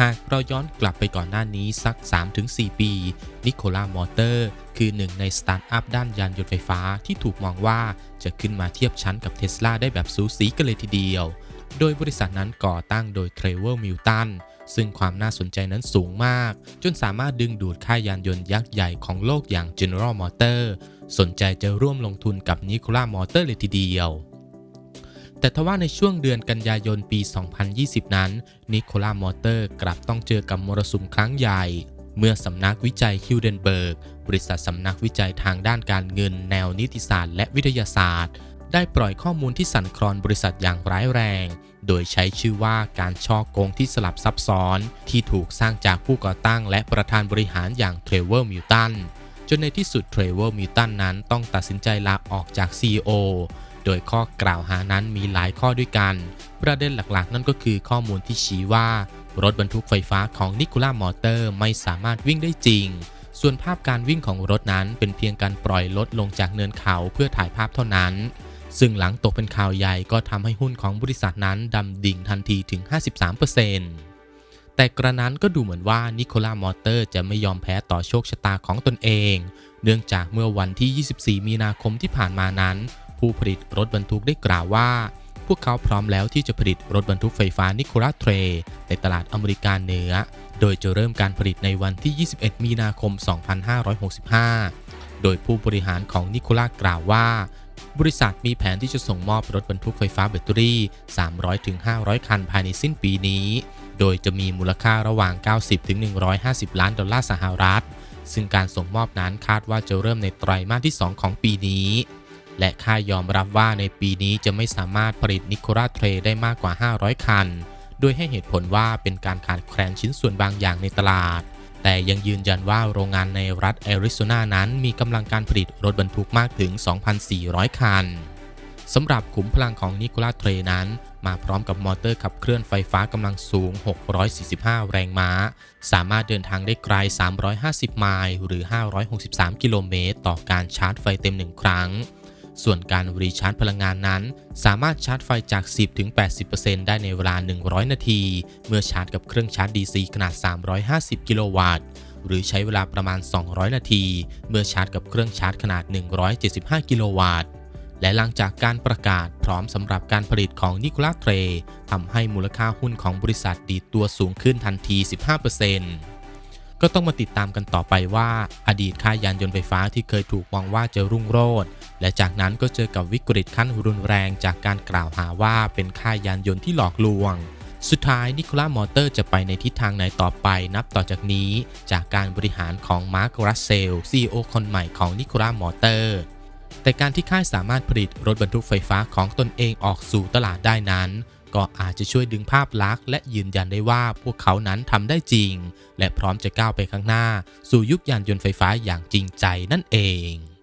หากเราย้อนกลับไปก่อนหน้านี้สัก 3-4 ปี นิโคล่ามอเตอร์คือหนึ่งในสตาร์ทอัพด้านยานยนต์ไฟฟ้าที่ถูกมองว่าจะขึ้นมาเทียบชั้นกับเท s l a ได้แบบสูสีกันเลยทีเดียว โดยบริษัทนั้นก่อตั้งโดยเทรเวอร์มิลตัน ซึ่งความน่าสนใจนั้นสูงมาก จนสามารถดึงดูดค่ายยานยนต์ยักษ์ใหญ่ของโลกอย่าง General Motor สนใจจะร่วมลงทุนกับนิโคล่ามอเตอร์เลยทีเดียว แต่ทว่าในช่วงเดือนกันยายนปี 2020 นั้น นิโคลามอเตอร์กลับต้องเจอกับมรสุมครั้งใหญ่ เมื่อสำนักวิจัยฮิวเดนเบิร์ก บริษัทสำนักวิจัยทางด้านการเงิน แนวนิติศาสตร์และวิทยาศาสตร์ ได้ปล่อยข้อมูลที่สั่นคลอนบริษัทอย่างร้ายแรง โดยใช้ชื่อว่าการช่อโกงที่สลับซับซ้อน ที่ถูกสร้างจากผู้ก่อตั้ง และประธานบริหารอย่างเทรเวอร์มิลตันจนในที่สุดเทรเวอร์มิลตันนั้นต้องตัดสินใจลาออกจาก CEO โดยข้อกล่าวหานั้นมีหลายข้อด้วยกัน ประเด็นหลักๆ นั่นก็คือข้อมูลที่ชี้ว่า รถบรรทุกไฟฟ้าของนิโคล่ามอเตอร์ไม่สามารถวิ่งได้จริง ส่วนภาพการวิ่งของรถนั้นเป็นเพียงการปล่อยรถลงจากเนินเขาเพื่อถ่ายภาพเท่านั้น ซึ่งหลังตกเป็นข่าวใหญ่ก็ทำให้หุ้นของบริษัทนั้นดำดิ่งทันทีถึง 53%แต่กระนั้นก็ดูเหมือนว่านิโคล่ามอเตอร์จะไม่ยอมแพ้ต่อโชคชะตาของตนเอง เนื่องจากเมื่อวันที่ 24 มีนาคมที่ผ่านมานั้น ผู้ผลิตรถบรรทุกได้กล่าวว่า พวกเขาพร้อมแล้วที่จะผลิตรถบรรทุกไฟฟ้านิโคลาเทรในตลาดอเมริกาเหนือ โดยจะเริ่มการผลิตในวันที่ 21 มีนาคม 2565 โดยผู้บริหารของนิโคลากล่าวว่าบริษัทมีแผนที่จะส่งมอบรถบรรทุกไฟฟ้าแบตเตอรี่ 300-500 คันภายในสิ้นปีนี้ โดยจะมีมูลค่าระหว่าง 90-150 ล้านดอลลาร์สหรัฐ ซึ่งการส่งมอบนั้นคาดว่าจะเริ่มในไตรมาสที่ 2 ของปีนี้ และค่ายยอมรับว่าในปีนี้จะไม่สามารถผลิตนิโคลาเทรได้มากกว่า 500 คัน โดยให้เหตุผลว่าเป็นการขาดแคลนชิ้นส่วนบางอย่างในตลาด แต่ยังยืนยันว่าโรงงานในรัฐแอริโซนานั้นมีกำลังการผลิตรถบรรทุกมากถึง 2,400 คันสำหรับขุมพลังของนิโคลาเทรนั้น มาพร้อมกับมอเตอร์ขับเคลื่อนไฟฟ้ากำลังสูง 645 แรงม้า สามารถเดินทางได้ไกล 350 ไมล์หรือ 563 กิโลเมตร ต่อการชาร์จไฟเต็มหนึ่งครั้ง ส่วนการรีชาร์จพลังงานนั้น สามารถชาร์จไฟจาก 10-80%ได้ในเวลา 100 นาที เมื่อชาร์จกับเครื่องชาร์จ DC ขนาด 350 กิโลวัตต์หรือใช้เวลาประมาณ 200 นาที เมื่อชาร์จกับเครื่องชาร์จขนาด 175 กิโลวัตต์ และหลังจากการประกาศพร้อมสำหรับการผลิตของนิโคลาเทรทำให้มูลค่าหุ้นของบริษัทดีตัวสูงขึ้นทันที 15%ก็ต้องมาติดตามกันต่อไปว่า อดีตค่ายยานยนต์ไฟฟ้าที่เคยถูกมองว่าจะรุ่งโรจน์ และจากนั้นก็เจอกับวิกฤตขั้นรุนแรงจากการกล่าวหาว่าเป็นค่ายยานยนต์ที่หลอกลวง สุดท้ายนิโคลามอเตอร์จะไปในทิศทางไหนต่อไปนับต่อจากนี้ จากการบริหารของมาร์ครัสเซล CEO คนใหม่ของนิโคลามอเตอร์ แต่การที่ค่ายสามารถผลิตรถบรรทุกไฟฟ้าของตนเองออกสู่ตลาดได้นั้น ก็อาจจะช่วยดึงภาพลักษณ์และยืนยันได้ว่าพวกเขานั้นทำได้จริง และพร้อมจะก้าวไปข้างหน้า สู่ยุคยานยนต์ไฟฟ้าอย่างจริงใจนั่นเอง